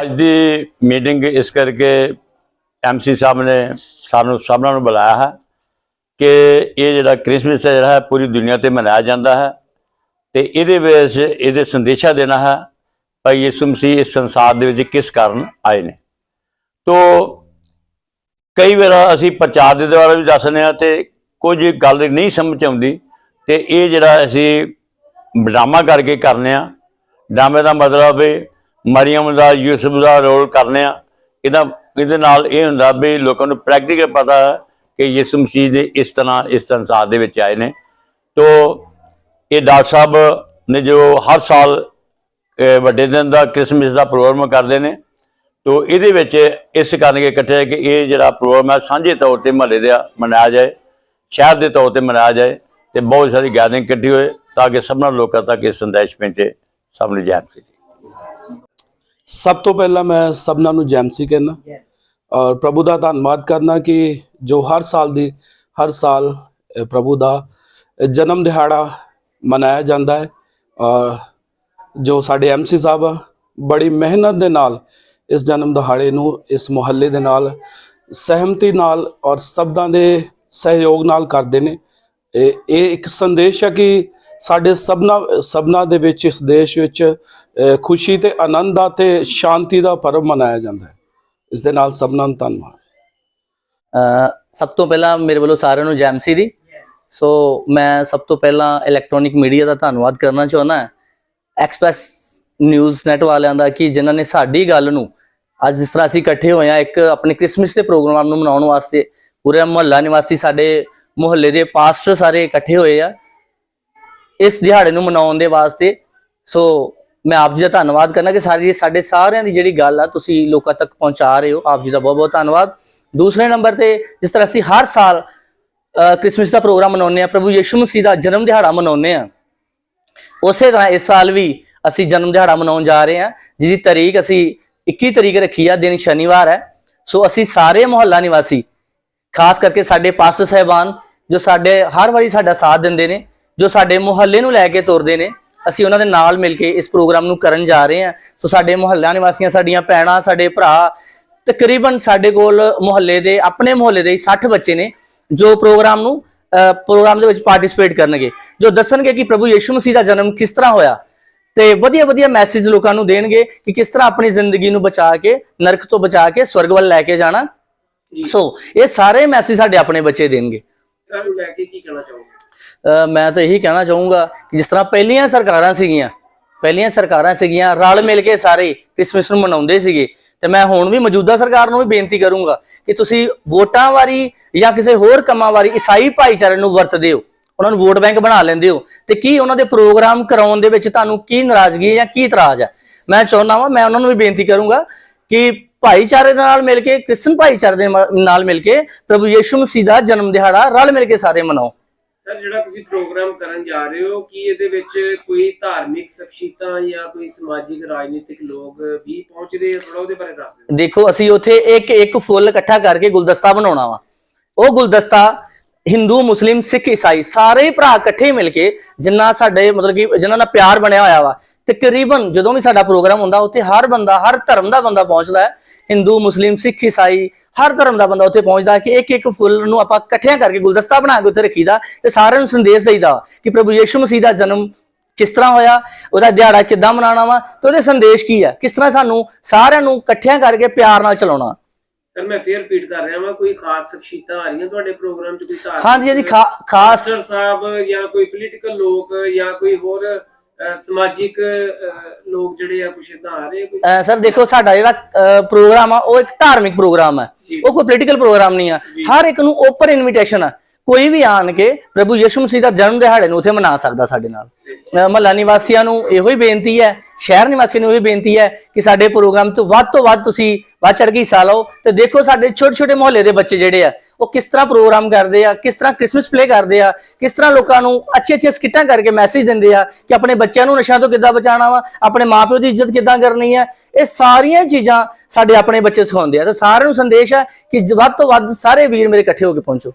ਅੱਜ ਦੀ ਮੀਟਿੰਗ ਇਸ ਕਰਕੇ ਐਮਸੀ ਸਾਹਿਬ ਨੇ ਸਾਨੂੰ ਸਭਨਾਂ ਨੂੰ ਬੁਲਾਇਆ ਹੈ ਕਿ ਇਹ ਜਿਹੜਾ ਕ੍ਰਿਸਮਸ ਹੈ, ਜਿਹੜਾ ਹੈ, ਪੂਰੀ ਦੁਨੀਆ ਤੇ ਮਨਾਇਆ ਜਾਂਦਾ ਹੈ ਤੇ ਇਹਦੇ ਵਿੱਚ ਇਹਦੇ ਸੰਦੇਸ਼ਾ ਦੇਣਾ ਹੈ ਭਾਈ ਯਿਸੂ ਮਸੀਹ ਇਸ ਸੰਸਾਰ ਦੇ ਵਿੱਚ ਕਿਸ ਕਾਰਨ ਆਏ ਨੇ। ਤੋ ਕਈ ਵਾਰ ਅਸੀਂ ਪ੍ਰਚਾਰ ਦੇ ਦੁਆਰਾ ਵੀ ਦੱਸਦੇ ਆ ਤੇ ਕੁਝ ਗੱਲ ਨਹੀਂ ਸਮਝ ਆਉਂਦੀ ਤੇ ਇਹ ਜਿਹੜਾ ਅਸੀਂ ਡਰਾਮਾ ਕਰਕੇ ਕਰਨੇ ਆ ਡਰਾਮੇ ਦਾ ਮਤਲਬ ਹੈ ਮਰੀਮ ਦਾ, ਯੂਸਫ ਦਾ ਰੋਲ ਕਰਨੇ ਆ। ਇਹਦਾ, ਇਹਦੇ ਨਾਲ ਇਹ ਹੁੰਦਾ ਵੀ ਲੋਕਾਂ ਨੂੰ ਪ੍ਰੈਕਟੀਕਲ ਪਤਾ ਹੈ ਕਿ ਯਿਸੂ ਮਸੀਹ ਦੇ ਇਸ ਤਰ੍ਹਾਂ, ਇਸ ਸੰਸਾਰ ਦੇ ਵਿੱਚ ਆਏ ਨੇ। ਤੋ ਇਹ ਡਾਕਟਰ ਸਾਹਿਬ ਨੇ ਜੋ ਹਰ ਸਾਲ ਵੱਡੇ ਦਿਨ ਦਾ ਕ੍ਰਿਸਮਸ ਦਾ ਪ੍ਰੋਗਰਾਮ ਕਰਦੇ ਨੇ। ਤੋ ਇਹਦੇ ਵਿੱਚ ਇਸ ਕਰਕੇ ਇਕੱਠੇ ਕਿ ਇਹ ਜਿਹੜਾ ਪ੍ਰੋਗਰਾਮ ਹੈ, ਸਾਂਝੇ ਤੌਰ ਤੇ ਮਹੱਲੇ ਦਾ ਮਨਾਇਆ ਜਾਏ, ਸ਼ਹਿਰ ਦੇ ਤੌਰ ਤੇ ਮਨਾਇਆ ਜਾਏ ਤੇ ਬਹੁਤ ਸਾਰੀ ਗੈਦਰਿੰਗ ਇਕੱਠੀ ਹੋਏ ਤਾਂ ਕਿ ਸਭਨਾਂ ਲੋਕਾਂ ਤੱਕ ਇਹ ਸੰਦੇਸ਼ ਪਹੁੰਚੇ, ਸਭ ਨੂੰ ਜਾਣ ਸਕੇ ਸਭ ਤੋਂ ਪਹਿਲਾਂ ਮੈਂ ਸਭਨਾਂ ਨੂੰ ਜੈਮਸੀ ਕਹਿਣਾ ਔਰ ਪ੍ਰਭੂ ਦਾ ਧੰਨਵਾਦ ਕਰਨਾ ਕਿ ਜੋ ਹਰ ਸਾਲ ਦੀ ਹਰ ਸਾਲ ਪ੍ਰਭੂ ਦਾ ਜਨਮ ਦਿਹਾੜਾ ਮਨਾਇਆ ਜਾਂਦਾ ਹੈ। ਔਰ ਜੋ ਸਾਡੇ ਐਮਸੀ ਸਾਹਿਬ ਆ, ਬੜੀ ਮਿਹਨਤ ਦੇ ਨਾਲ ਇਸ ਜਨਮ ਦਿਹਾੜੇ ਨੂੰ ਇਸ ਮੁਹੱਲੇ ਦੇ ਨਾਲ ਸਹਿਮਤੀ ਨਾਲ ਔਰ ਸਬਦਾਂ ਦੇ ਸਹਿਯੋਗ ਨਾਲ ਕਰਦੇ ਨੇ। ਇਹ ਇੱਕ ਸੰਦੇਸ਼ ਹੈ ਕਿ ਸਾਡੇ ਸਭਨਾ ਸਭਨਾ ਦੇ ਵਿੱਚ, ਇਸ ਦੇਸ਼ ਵਿੱਚ ਖੁਸ਼ੀ ਤੇ ਆਨੰਦ ਦਾ ਤੇ ਸ਼ਾਂਤੀ ਦਾ ਪਰਵ ਮਨਾਇਆ ਜਾਂਦਾ ਹੈ। ਇਸ ਦੇ ਨਾਲ ਸਭਨਾਂ ਨੂੰ ਧੰਨਵਾਦ ਸਭ ਤੋਂ ਪਹਿਲਾਂ ਮੇਰੇ ਵੱਲੋਂ ਸਾਰਿਆਂ ਨੂੰ ਜੈਮਸੀ ਦੀ। ਸੋ ਮੈਂ ਸਭ ਤੋਂ ਪਹਿਲਾਂ ਇਲੈਕਟ੍ਰੋਨਿਕ ਮੀਡੀਆ ਦਾ ਧੰਨਵਾਦ ਕਰਨਾ ਚਾਹੁੰਦਾ ਐਕਸਪ੍ਰੈਸ ਨਿਊਜ਼ ਨੈਟ ਵਾਲਿਆਂ ਦਾ ਕਿ ਜਿਨ੍ਹਾਂ ਨੇ ਸਾਡੀ ਗੱਲ ਨੂੰ ਅੱਜ ਜਿਸ ਤਰ੍ਹਾਂ ਅਸੀਂ ਇਕੱਠੇ ਹੋਏ ਆ ਇੱਕ ਆਪਣੇ ਕ੍ਰਿਸਮਸ ਦੇ ਪ੍ਰੋਗਰਾਮ ਨੂੰ ਮਨਾਉਣ ਵਾਸਤੇ ਪੂਰੇ ਮੁਹੱਲਾ ਨਿਵਾਸੀ ਸਾਡੇ ਮੁਹੱਲੇ ਦੇ ਪਾਸਟਰ ਸਾਰੇ ਇਕੱਠੇ ਹੋਏ ਆ। ਇਸ ਦਿਹਾੜੇ ਨੂੰ ਮਨਾਉਣ ਦੇ ਵਾਸਤੇ। ਸੋ ਮੈਂ ਆਪ ਜੀ ਦਾ ਧੰਨਵਾਦ ਕਰਨਾ ਕਿ ਸਾਰੀ ਸਾਡੇ ਸਾਰਿਆਂ ਦੀ ਜਿਹੜੀ ਗੱਲ ਆ ਤੁਸੀਂ ਲੋਕਾਂ ਤੱਕ ਪਹੁੰਚਾ ਰਹੇ ਹੋ। ਆਪ ਜੀ ਦਾ ਬਹੁਤ ਬਹੁਤ ਧੰਨਵਾਦ। ਦੂਸਰੇ ਨੰਬਰ ਤੇ ਜਿਸ ਤਰ੍ਹਾਂ ਅਸੀਂ ਹਰ ਸਾਲ ਅ, ਕ੍ਰਿਸਮਸ ਦਾ ਪ੍ਰੋਗਰਾਮ ਮਨਾਉਂਦੇ ਆ ਪ੍ਰਭੂ ਯਿਸੂ ਮਸੀਹ ਦਾ ਜਨਮ ਦਿਹਾੜਾ ਮਨਾਉਂਦੇ ਆ ਉਸੇ ਤਰ੍ਹਾਂ ਇਸ ਸਾਲ ਵੀ ਅਸੀਂ ਜਨਮ ਦਿਹਾੜਾ ਮਨਾਉਣ ਜਾ ਰਹੇ ਹਾਂ ਜਿਹਦੀ ਤਾਰੀਖ ਅਸੀਂ 21 ਤਰੀਕ ਰੱਖੀ ਆ ਦਿਨ ਸ਼ਨੀਵਾਰ ਹੈ। ਸੋ ਅਸੀਂ ਸਾਰੇ ਮੁਹੱਲਾ ਨਿਵਾਸੀ ਖਾਸ ਕਰਕੇ ਸਾਡੇ ਪਾਸਟਰ ਸਾਹਿਬਾਨ ਜੋ ਸਾਡੇ ਹਰ ਵਾਰੀ ਸਾਡਾ ਸਾਥ ਦਿੰਦੇ ਨੇ ਜੋ ਸਾਡੇ ਮੁਹੱਲੇ ਨੂੰ ਲੈ ਕੇ ਤੁਰਦੇ ਨੇ ਅਸੀਂ ਉਹਨਾਂ ਦੇ ਨਾਲ ਮਿਲ ਕੇ ਇਸ ਪ੍ਰੋਗਰਾਮ ਨੂੰ ਕਰਨ ਜਾ ਰਹੇ ਹਾਂ। ਸੋ ਸਾਡੇ ਮੁਹੱਲਾ ਨਿਵਾਸੀਆਂ ਸਾਡੀਆਂ ਭੈਣਾਂ ਸਾਡੇ ਭਰਾ ਤਕਰੀਬਨ ਸਾਡੇ ਕੋਲ ਮੁਹੱਲੇ ਦੇ ਆਪਣੇ ਮੁਹੱਲੇ ਦੇ ਹੀ 60 ਬੱਚੇ ਨੇ ਜੋ ਪ੍ਰੋਗਰਾਮ ਨੂੰ ਪ੍ਰੋਗਰਾਮ ਦੇ ਵਿੱਚ ਪਾਰਟਿਸਿਪੇਟ ਕਰਨਗੇ। ਜੋ ਦੱਸਣਗੇ ਕਿ ਪ੍ਰਭੂ ਯਿਸੂ ਮਸੀਹ ਦਾ ਜਨਮ ਕਿਸ ਤਰ੍ਹਾਂ ਹੋਇਆ ਤੇ ਵਧੀਆ ਵਧੀਆ ਮੈਸੇਜ ਲੋਕਾਂ ਨੂੰ ਦੇਣਗੇ ਕਿ ਕਿਸ ਤਰ੍ਹਾਂ ਆਪਣੀ ਜ਼ਿੰਦਗੀ ਨੂੰ ਬਚਾ ਕੇ ਨਰਕ ਤੋਂ ਬਚਾ ਕੇ ਸਵਰਗ ਵੱਲ ਲੈ ਕੇ ਜਾਣਾ। ਸੋ ਇਹ ਸਾਰੇ ਮੈਸੇਜ ਸਾਡੇ ਆਪਣੇ ਬੱਚੇ ਦੇਣਗੇ। ਸਰ ਲੈ ਕੇ ਕੀ ਕਹਿਣਾ ਚਾਹੋਗੇ? ਮੈਂ ਤਾਂ ਇਹੀ ਕਹਿਣਾ ਚਾਹੂੰਗਾ ਕਿ ਜਿਸ ਤਰ੍ਹਾਂ ਪਹਿਲੀਆਂ ਸਰਕਾਰਾਂ ਸੀਗੀਆਂ, ਪਹਿਲੀਆਂ ਸਰਕਾਰਾਂ ਸੀਗੀਆਂ, ਰਲ ਮਿਲ ਕੇ ਸਾਰੇ ਕ੍ਰਿਸਮਸ ਨੂੰ ਮਨਾਉਂਦੇ ਸੀਗੇ, ਤੇ ਮੈਂ ਹੁਣ ਵੀ ਮੌਜੂਦਾ ਸਰਕਾਰ ਨੂੰ ਵੀ ਬੇਨਤੀ ਕਰੂੰਗਾ ਕਿ ਤੁਸੀਂ ਵੋਟਾਂ ਵਾਰੀ ਜਾਂ ਕਿਸੇ ਹੋਰ ਕੰਮਾਂ ਵਾਰੀ ਈਸਾਈ ਭਾਈਚਾਰੇ ਨੂੰ ਵਰਤਦੇ ਹੋ, ਉਹਨਾਂ ਨੂੰ ਵੋਟ ਬੈਂਕ ਬਣਾ ਲੈਂਦੇ ਹੋ, ਤੇ ਕੀ ਉਹਨਾਂ ਦੇ ਪ੍ਰੋਗਰਾਮ ਕਰਾਉਣ ਦੇ ਵਿੱਚ ਤੁਹਾਨੂੰ ਕੀ ਨਾਰਾਜ਼ਗੀ ਜਾਂ ਕੀ ਇਤਰਾਜ਼ ਹੈ? ਮੈਂ ਚਾਹੁੰਦਾ ਵਾਂ, ਮੈਂ ਉਹਨਾਂ ਨੂੰ ਵੀ ਬੇਨਤੀ ਕਰੂੰਗਾ ਕਿ ਭਾਈਚਾਰੇ ਦੇ ਨਾਲ ਮਿਲ ਕੇ, ਕ੍ਰਿਸਚਨ ਭਾਈਚਾਰੇ ਦੇ ਮ- ਨਾਲ ਮਿਲ ਕੇ ਪ੍ਰਭੂ ਯਿਸੂ ਮਸੀਹ ਦਾ ਜਨਮ ਦਿਹਾੜਾ ਰਲ ਮਿਲ ਕੇ ਸਾਰੇ ਮਨਾਓ। ਸਰ, ਜਿਹੜਾ ਤੁਸੀਂ ਪ੍ਰੋਗਰਾਮ ਕਰਨ ਜਾ ਰਹੇ ਹੋ, ਕੀ ਇਹਦੇ ਵਿੱਚ ਕੋਈ ਧਾਰਮਿਕ ਸ਼ਖਸੀਅਤਾਂ ਜਾਂ ਕੋਈ ਸਮਾਜਿਕ, ਰਾਜਨੀਤਿਕ ਲੋਕ ਵੀ ਪਹੁੰਚਦੇ ਆ? ਥੋੜਾ ਉਹਦੇ ਬਾਰੇ ਦੱਸ ਦਿਓ। ਦੇਖੋ, ਅਸੀਂ ਉੱਥੇ ਇੱਕ ਇੱਕ ਫੁੱਲ ਇਕੱਠਾ ਕਰਕੇ ਗੁਲਦਸਤਾ ਬਣਾਉਣਾ ਵਾ। ਉਹ ਗੁਲਦਸਤਾ ਹਿੰਦੂ, ਮੁਸਲਿਮ, ਸਿੱਖ, ਈਸਾਈ ਸਾਰੇ ਭਰਾ ਇਕੱਠੇ ਮਿਲ ਕੇ ਜਿੰਨਾ ਸਾਡੇ ਮਤਲਬ ਕਿ ਜਿਨ੍ਹਾਂ ਨਾਲ ਪਿਆਰ ਬਣਿਆ ਹੋਇਆ ਵਾ ਤਕਰੀਬਨ ਜਦੋਂ ਵੀ ਸਾਡਾ ਪ੍ਰੋਗਰਾਮ ਹੁੰਦਾ ਉੱਥੇ ਹਰ ਬੰਦਾ ਹਰ ਧਰਮ ਦਾ ਬੰਦਾ ਪਹੁੰਚਦਾ ਹੈ। ਹਿੰਦੂ ਮੁਸਲਿਮ ਸਿੱਖ ਈਸਾਈ ਹਰ ਧਰਮ ਦਾ ਬੰਦਾ ਉੱਥੇ ਪਹੁੰਚਦਾ ਹੈ ਕਿ ਇੱਕ ਇੱਕ ਫੁੱਲ ਨੂੰ ਆਪਾਂ ਇਕੱਠਿਆਂ ਕਰਕੇ ਗੁਲਦਸਤਾ ਬਣਾ ਕੇ ਉੱਥੇ ਰੱਖੀਦਾ ਤੇ ਸਾਰਿਆਂ ਨੂੰ ਸੰਦੇਸ਼ ਦੇਈਦਾ ਕਿ ਪ੍ਰਭੂ ਯਿਸੂ ਮਸੀਹ ਦਾ ਜਨਮ ਕਿਸ ਤਰ੍ਹਾਂ ਹੋਇਆ ਉਹਦਾ ਦਿਹਾੜਾ ਕਿੱਦਾਂ ਮਨਾਉਣਾ ਵਾ ਤੇ ਉਹਦੇ ਸੰਦੇਸ਼ ਕੀ ਆ ਕਿਸ ਤਰ੍ਹਾਂ ਸਾਨੂੰ ਸਾਰਿਆਂ ਨੂੰ ਇਕੱਠਿਆਂ ਕਰਕੇ ਪਿਆਰ ਨਾਲ ਚਲਾਉਣਾ। ਸਰ ਮੈਂ ਫੇਰ ਰਿਪੀਟ ਕਰ ਰਿਹਾ ਹਾਂ ਕੋਈ ਖਾਸ ਸ਼ਖਸੀਅਤਾਂ ਆ ਰਹੀਆਂ ਤੁਹਾਡੇ ਪ੍ਰੋਗਰਾਮ 'ਚ ਕੋਈ ਧਾਰਮਿਕ ਹਾਂਜੀ ਹਾਂਜੀ ਖਾਸ ਸਰ ਸਾਹਿਬ ਜਾਂ ਕੋਈ ਪੋਲੀਟੀਕਲ ਲੋਕ ਜਾਂ ਕੋਈ ਹੋਰ ਸਮਾਜਿਕ ਲੋਕ ਜਿਹੜੇ ਆ ਕੁਛ ਇਦਾਂ ਆ ਰਹੇ ਆ ਸਰ ਦੇਖੋ ਸਾਡਾ ਜਿਹੜਾ ਪ੍ਰੋਗਰਾਮ ਆ ਉਹ ਇੱਕ ਧਾਰਮਿਕ ਪ੍ਰੋਗਰਾਮ ਜੀ। ਉਹ ਕੋਈ ਪੋਲੀਟੀਕਲ ਪ੍ਰੋਗਰਾਮ ਨਹੀਂ ਆ। ਹਰ ਇੱਕ ਨੂੰ ਓਪਨ ਇਨਵੀਟੇਸ਼ਨ ਆ। ਕੋਈ ਵੀ ਆਣ ਕੇ ਪ੍ਰਭੂ ਯਿਸੂ ਮਸੀਹ ਦਾ ਜਨਮ ਦਿਹਾੜੇ ਨੂੰ ਉੱਥੇ ਮਨਾ ਸਕਦਾ ਸਾਡੇ ਨਾਲ। ਮਹੱਲਾ ਨਿਵਾਸੀਆਂ ਨੂੰ ਇਹੋ ਹੀ ਬੇਨਤੀ ਹੈ, ਸ਼ਹਿਰ ਨਿਵਾਸੀਆਂ ਨੂੰ ਇਹ ਬੇਨਤੀ ਹੈ ਕਿ ਸਾਡੇ ਪ੍ਰੋਗਰਾਮ ਤੋਂ ਵੱਧ ਤੋਂ ਵੱਧ ਤੁਸੀਂ ਵੱਧ ਚੜ ਕੇ ਹਿੱਸਾ ਲਓ ਤੇ ਦੇਖੋ ਸਾਡੇ ਛੋਟੇ ਛੋਟੇ ਮੁਹੱਲੇ ਦੇ ਬੱਚੇ ਜਿਹੜੇ ਆ, ਉਹ ਕਿਸ ਤਰ੍ਹਾਂ ਪ੍ਰੋਗਰਾਮ ਕਰਦੇ ਆ, ਕਿਸ ਤਰ੍ਹਾਂ ਕ੍ਰਿਸਮਸ ਪਲੇ ਕਰਦੇ ਆ, ਕਿਸ ਤਰ੍ਹਾਂ ਲੋਕਾਂ ਨੂੰ ਅੱਛੇ ਅੱਛੇ ਸਕਿੱਟਾਂ ਕਰਕੇ ਮੈਸੇਜ ਦਿੰਦੇ ਆ ਕਿ ਆਪਣੇ ਬੱਚਿਆਂ ਨੂੰ ਨਸ਼ਿਆਂ ਤੋਂ ਕਿੱਦਾਂ ਬਚਾਉਣਾ ਵਾ, ਆਪਣੇ ਮਾਪਿਓ ਦੀ ਇੱਜ਼ਤ ਕਿੱਦਾਂ ਕਰਨੀ ਹੈ ਇਹ ਸਾਰੀਆਂ ਚੀਜ਼ਾਂ ਸਾਡੇ ਆਪਣੇ ਬੱਚੇ ਸਿਖਾਉਂਦੇ ਆ ਤੇ ਸਾਰਿਆਂ ਨੂੰ ਸੰਦੇਸ਼ ਹੈ ਕਿ ਵੱਧ ਤੋਂ ਵੱਧ ਸਾਰੇ ਵੀਰ ਮੇਰੇ ਇਕੱਠੇ ਹੋ ਕੇ ਪਹੁੰਚੋ।